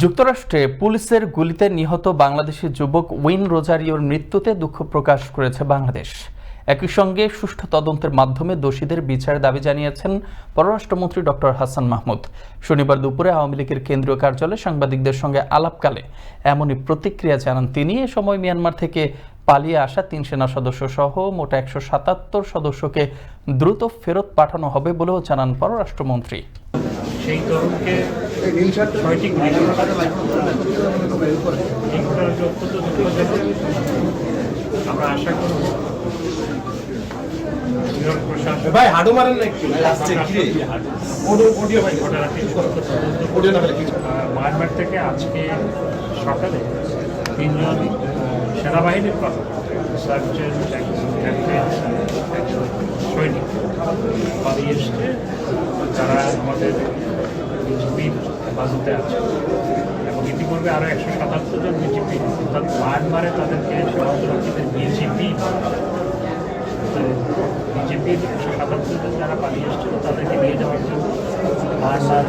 যুক্তরাষ্ট্রে পুলিশের গুলিতে নিহত বাংলাদেশি যুবক উইন রোজারিওর মৃত্যুতে দুঃখ প্রকাশ করেছে বাংলাদেশ। একই সঙ্গে সুষ্ঠু তদন্তের মাধ্যমে দোষীদের বিচার দাবি জানিয়েছেন পররাষ্ট্রমন্ত্রী ডক্টর হাসান মাহমুদ। শনিবার দুপুরে আওয়ামী লীগের কেন্দ্রীয় কার্যালয়ে সাংবাদিকদের সঙ্গে আলাপকালে এমনই প্রতিক্রিয়া জানান তিনি। এ সময় মিয়ানমার থেকে পালিয়ে আসা তিন সেনা সদস্য সহ মোট একশো সাতাত্তর সদস্যকে দ্রুত ফেরত পাঠানো হবে বলেও জানান পররাষ্ট্রমন্ত্রী। সেই তরুণকে ছয়টি গুলি করা এই ঘটনাটি অত্যন্ত দুঃখজনক আমরা আশা করব ভাই হাডু মারেন না একটু। আসছে কি অডিও অডিও ভাই ঘটনাটি দ্রুত অডিও না হলে মায়ানমার থেকে আজকে সকালে তিনজন সেনাবাহিনীর ক্যাপ্টেন একজন সৈনিক। পালিয়ে এসছে। তারা আমাদের বিজেপির বাজুতে আছে। এবং ইতিপূর্বে আরও একশো সাতাত্তর জন বিজেপি, অর্থাৎ বারবারে তাদেরকে সমাজরক্ষীদের বিজেপি বিজেপির একশো সাতাত্তর জন যারা পালিয়ে এসেছিল, তাদেরকে নিয়ে যাওয়ার জন্য মায়ানমার